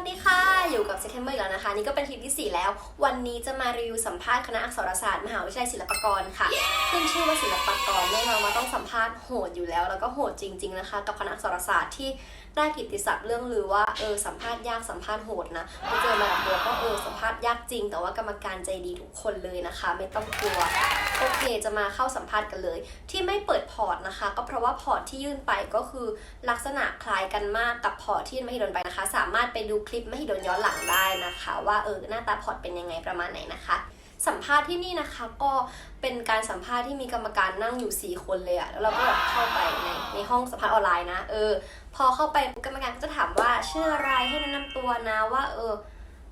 วัสดีค่ะ อยู่กับเซคเทมเบอร์อีกแล้วนะคะ นี่ก็เป็นคลิปที่ 4 แล้ว วันนี้จะมารีวิวสัมภาษณ์คณะอักษรศาสตร์มหาวิทยาลัยศิลปากรค่ะขึ้นชื่อว่าศิลปากรแน่นอนว่าต้องสัมภาษณ์โหดอยู่แล้ว แล้วก็โหดจริง ๆนะคะ กับคณะอักษรศาสตร์ที่ได้กิตติศัพท์เรื่องลือว่าเออสัมภาษณ์ยากสัมภาษณ์โหดนะไปเจอมากับตัวก็เออสัมภาษณ์ยากจริง แต่ว่ากรรมการใจดีทุกคนเลยนะคะ ไม่ต้องกลัว โอเคจะมาเข้าสัมภาษณ์กันเลย ที่ไม่เปิดพอร์ตนะคะ ก็เพราะว่าพอร์ตที่ยื่นไปก็คือลักษณะคล้ายกันมากกับพอร์ตที่ยื่นมหิดลไปนะคะ สามารถไปดูคลิปมหิดลย้อนหลังได้นะคะ ว่าเออหน้าตาพอร์ตเป็นยังไงประมาณไหนนะคะสัมภาษณ์ที่นี่นะคะก็เป็นการสัมภาษณ์ที่มีกรรมการนั่งอยู่ 4 คนเลยอะแล้วเราก็แบบเข้าไปในในห้องสัมภาษณ์ออนไลน์นะ เออ พอเข้าไปกรรมการก็จะถามว่าชื่ออะไรให้แนะนำตัวนะว่าเออ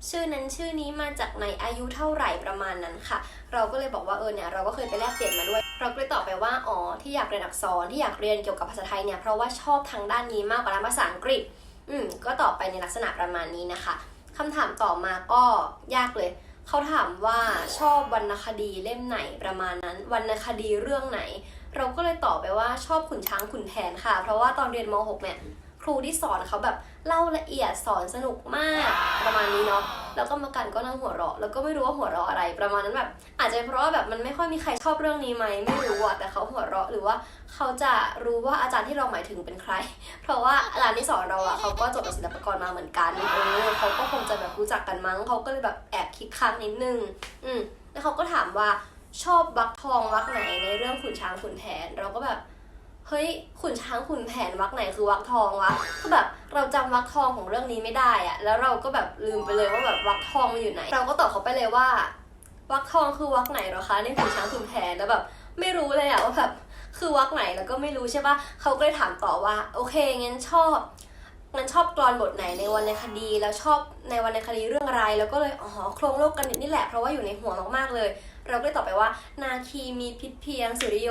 ชื่อนั้นชื่อนี้มาจากไหนอายุเท่าไหร่ประมาณนั้นค่ะ เราก็เลยบอกว่าเออเนี่ยเราก็เคยไปแลกเปลี่ยนมาด้วย เราก็เลยตอบไปว่าอ๋อที่อยากเรียนอักษรที่อยากเรียนเกี่ยวกับภาษาไทยเนี่ยเพราะว่าชอบทางด้านนี้มากกว่าด้านภาษาอังกฤษ อืมก็ตอบไปในลักษณะประมาณนี้นะคะคำถามต่อมาก็ยากเลยเขาถามว่าชอบวรรณคดีเล่มไหนประมาณนั้นวรรณคดีเรื่องไหน เราก็เลยตอบไปว่าชอบขุนช้างขุนแผนค่ะ เพราะว่าตอนเรียนม .6 เนี่ย รูที่สอนเขาแบบเล่าละเอียดสอนสนุกมากประมาณนี้เนาะแล้วก็มากันก็นั่งหัวเราะ แล้วก็ไม่รู้ว่าหัวเราะอะไร ประมาณนั้นแบบ อาจจะเพราะว่าแบบมันไม่ค่อยมีใครชอบเรื่องนี้ไหมไม่รู้อะแต่เขาหัวเราะหรือว่าเขาจะรู้ว่าอาจารย์ที่เราหมายถึงเป็นใคร เพราะว่าอาจารย์ที่สอนเราอะเขาก็จบจากศิลปากรมาเหมือนกันเออเขาก็คงจะแบบรู้จักกันมั้งเขาก็เลยแบบแอบคิดค้างนิดนึง อืมแล้วเขาก็ถามว่าชอบวักทองวักไหนในเรื่องขุนช้างขุนแผนเราก็แบบ เฮ้ยขุนช้างขุนแผนวักไหนคือวักทองวะคือแบบเราจำวักทองของเรื่องนี้ไม่ได้อะแล้วเราก็แบบลืมไปเลยว่าแบบวักทองมันอยู่ไหน เราก็ตอบเขาไปเลยว่าวักทองคือวักไหนเหรอคะนี่ขุนช้างขุนแผนแล้วแบบไม่รู้เลยอะว่าแบบคือวักไหนแล้วก็ไม่รู้ใช่ปะเขาก็เลยถามต่อว่า โอเคงั้นชอบ งั้นชอบกรอนบทไหนในวรรณคดีแล้วชอบในวรรณคดีเรื่องอะไร แล้วก็เลยอ๋อโครงโลกกันนิดนี่แหละเพราะว่าอยู่ในหัวมากๆเลย เราก็เลยตอบไปว่า นาคีมีพิษเพียง สุริโย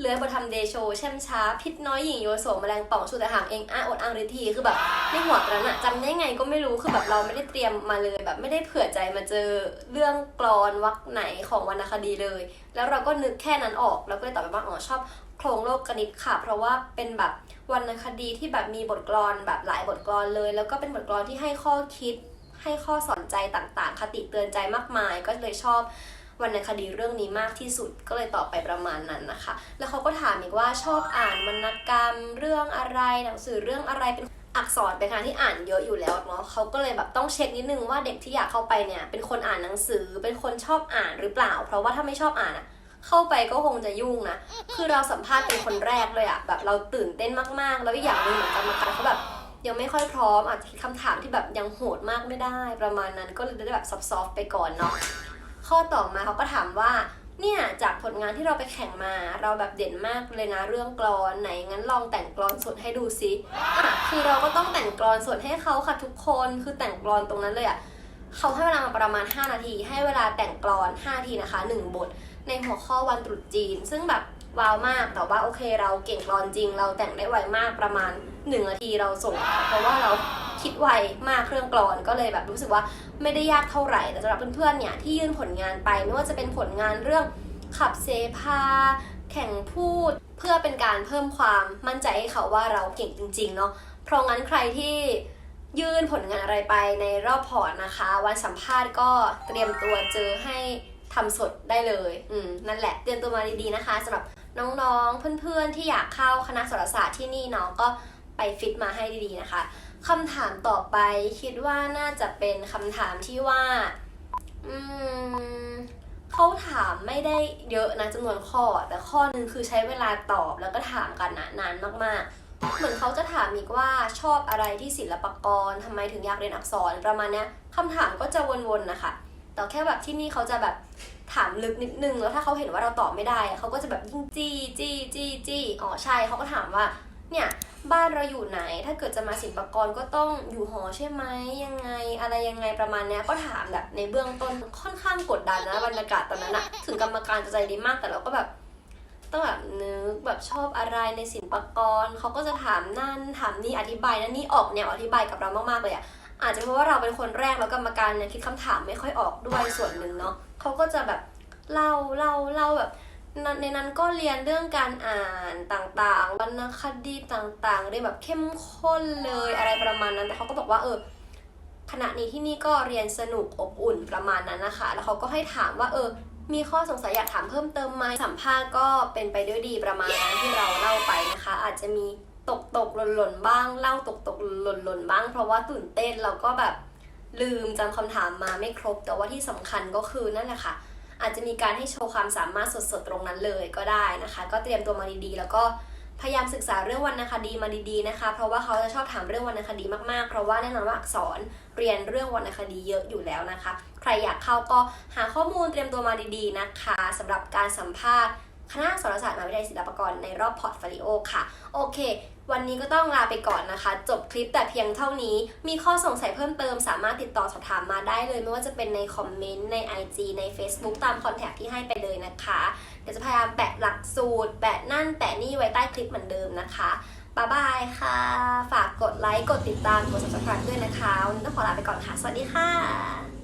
เลื้อยบนทำเดโชแช่มช้า พิษน้อยหญิงโยโสแมลงป่องชูแต่หางเองอ้าอดอังฤทีคือแบบในหัวตอนนั้นจำได้ไงก็ไม่รู้คือแบบเราไม่ได้เตรียมมาเลยแบบไม่ได้เผื่อใจมาเจอเรื่องกรอนวรรคไหนของวรรณคดีเลย แล้วเราก็นึกแค่นั้นออกแล้วก็เลยตอบไปว่าอ๋อชอบ โครงโลกกนิตค่ะ เพราะว่าเป็นแบบวรรณคดีที่แบบมีบทกลอนแบบหลายบทกลอนเลย แล้วก็เป็นบทกลอนที่ให้ข้อคิด ให้ข้อสอนใจต่างๆ คติเตือนใจมากมาย ก็เลยชอบวรรณคดีเรื่องนี้มากที่สุดก็เลยตอบไปประมาณนั้นนะคะ แล้วเขาก็ถามอีกว่าชอบอ่านวรรณกรรม เรื่องอะไรหนังสือเรื่องอะไรเป็นอักษรเป็นการที่อ่านเยอะอยู่แล้วเนาะเขาก็เลยแบบต้องเช็คนิดนึงว่าเด็กที่อยากเข้าไปเนี่ยเป็นคนอ่านหนังสือเป็นคนชอบอ่านหรือเปล่า เพราะว่าถ้าไม่ชอบอ่านอะ เข้าไปก็คงจะยุ่งนะ คือเราสัมภาษณ์เป็นคนแรกเลยอะแบบเราตื่นเต้นมากๆ แล้วอีกอย่างหนึงเหมือนกรรมการเขาแบบยังไม่ค่อยพร้อมอาจจะคิดคำถามที่แบบยังโหดมากไม่ได้ ประมาณนั้นก็เลยได้แบบซอฟๆไปก่อนเนาะข้อต่อมาเขาก็ถามว่าเนี่ยจากผลงานที่เราไปแข่งมาเราแบบเด่นมากเลยนะเรื่องกลอนไหนงั้นลองแต่งกลอนสดให้ดูซิอะคือเราก็ต้องแต่งกลอนสดให้เขาค่ะทุกคนคือแต่งกลอนตรงนั้นเลยอะเขาให้เวลามาประมาณ 5 นาที ให้เวลาแต่งกลอน 5 นาทีนะคะ 1 บท ในหัวข้อวันตรุษจีน ซึ่งแบบว้าวมากแต่ว่าโอเคเราเก่งกลอนจริง เราแต่งได้ไวมากประมาณ1นาทีเราส่ง เพราะว่าเราคิดไวมากเครื่องกลอนก็เลยแบบรู้สึกว่าไม่ได้ยากเท่าไหร่แต่สำหรับเพื่อนๆเนี่ยที่ยื่นผลงานไปไม่ว่าจะเป็นผลงานเรื่องขับเสพาแข่งพูด เพื่อเป็นการเพิ่มความมั่นใจให้เขาว่าเราเก่งจริง ๆ เนาะเพราะงั้นใครที่ยื่นผลงานอะไรไปในรอบพอร์ตนะคะ วันสัมภาษณ์ก็เตรียมตัวเจอให้ ทำสดได้เลย อืม นั่นแหละ เตรียมตัวมาดีๆนะคะสำหรับน้องๆ เพื่อนๆ ที่อยากเข้าคณะสารศาสตร์ที่นี่เนาะก็ไปฟิตมาให้ดีๆนะคะคำถามต่อไปคิดว่าน่าจะเป็นคำถามที่ว่า อืมเขาถามไม่ได้เยอะนะจำนวนข้อ แต่ข้อหนึงคือใช้เวลาตอบแล้วก็ถามกันนะนานมากๆ เหมือนเขาจะถามอีกว่าชอบอะไรที่ศิลปกรทำไมถึงอยากเรียนอักษรประมาณนี้คำถามก็จะวนๆนะคะ แต่แค่แบบที่นี่เขาจะแบบถามลึกนิดนึง แล้วถ้าเขาเห็นว่าเราตอบไม่ได้เขาก็จะแบบยิ่งจี้จี้จี้จี้อ๋อใช่เขาก็ถามว่าเนี่ยบ้านเราอยู่ไหน ถ้าเกิดจะมาศิลปากรก็ต้องอยู่หอใช่ไหมยังไง อะไรยังไงประมาณเนี้ยก็ถามแบบในเบื้องต้นค่อนข้างกดดันนะบรรยากาศตอนนั้นอะถึงกรรมการจะใจดีมากแต่เราก็แบบต้องแบบนึกแบบชอบอะไรในศิลปากรเขาก็จะถามนั่นถามนี่อธิบายนั่นนี่ออกแนวอธิบายกับเรามากๆเลยอะ อาจจะเพราะว่าเราเป็นคนแรกแล้วกรรมการเนี่ยคิดคำถามไม่ค่อยออกด้วยส่วนหนึ่งเนาะเขาก็จะแบบเล่าเล่าเล่าแบบในนั้นก็เรียนเรื่องการอ่านต่างๆวรรณคดีต่างๆเรียนแบบเข้มข้นเลยอะไรประมาณนั้นแต่เขาก็บอกว่าเออคณะนี้ที่นี่ก็เรียนสนุกอบอุ่นประมาณนั้นนะคะ แล้วเขาก็ให้ถามว่าเออ มีข้อสงสัยอยากถามเพิ่มเติมไหมสัมภาษณ์ก็เป็นไปด้วยดีประมาณนั้นที่เราเล่าไปนะคะ อาจจะมี ตกตกหล่นหล่นๆบ้าง เล่าตกตกหล่นหล่นๆบ้าง เพราะว่าตื่นเต้นแล้วก็แบบลืมจำคำถามมาไม่ครบ แต่ว่าที่สำคัญก็คือนั่นแหละค่ะ อาจจะมีการให้โชว์ความสามารถสดๆตรงนั้นเลยก็ได้นะคะ ก็เตรียมตัวมาดีๆ แล้วก็พยายามศึกษาเรื่องวรรณคดีมาดีๆนะคะ เพราะว่าเขาจะชอบถามเรื่องวรรณคดีมากๆ เพราะว่าแน่นอนว่าอักษรเรียนเรื่องวรรณคดีเยอะอยู่แล้วนะคะ ใครอยากเข้าก็หาข้อมูลเตรียมตัวมาดีๆนะคะสำหรับการสัมภาษณ์ คณะอักษรศาสตร์มหาวิทยาลัยศิลปากรในรอบพอร์ตโฟลิโอค่ะ โอเค วันนี้ก็ต้องลาไปก่อนนะคะ จบคลิปแต่เพียงเท่านี้ มีข้อสงสัยเพิ่มเติมสามารถติดต่อสอบถามมาได้เลย ไม่ว่าจะเป็นในคอมเมนต์ ใน IG ใน Facebook ตามคอนแทคที่ให้ไปเลยนะคะ เดี๋ยวจะพยายามแปะหลักสูตร แปะนั่นแปะนี่ไว้ใต้คลิปเหมือนเดิมนะคะบ๊ายบายค่ะ ฝากกดไลค์ กดติดตาม กด subscribe ด้วยนะคะ วันนี้ต้องขอลาไปก่อนค่ะ สวัสดีค่ะ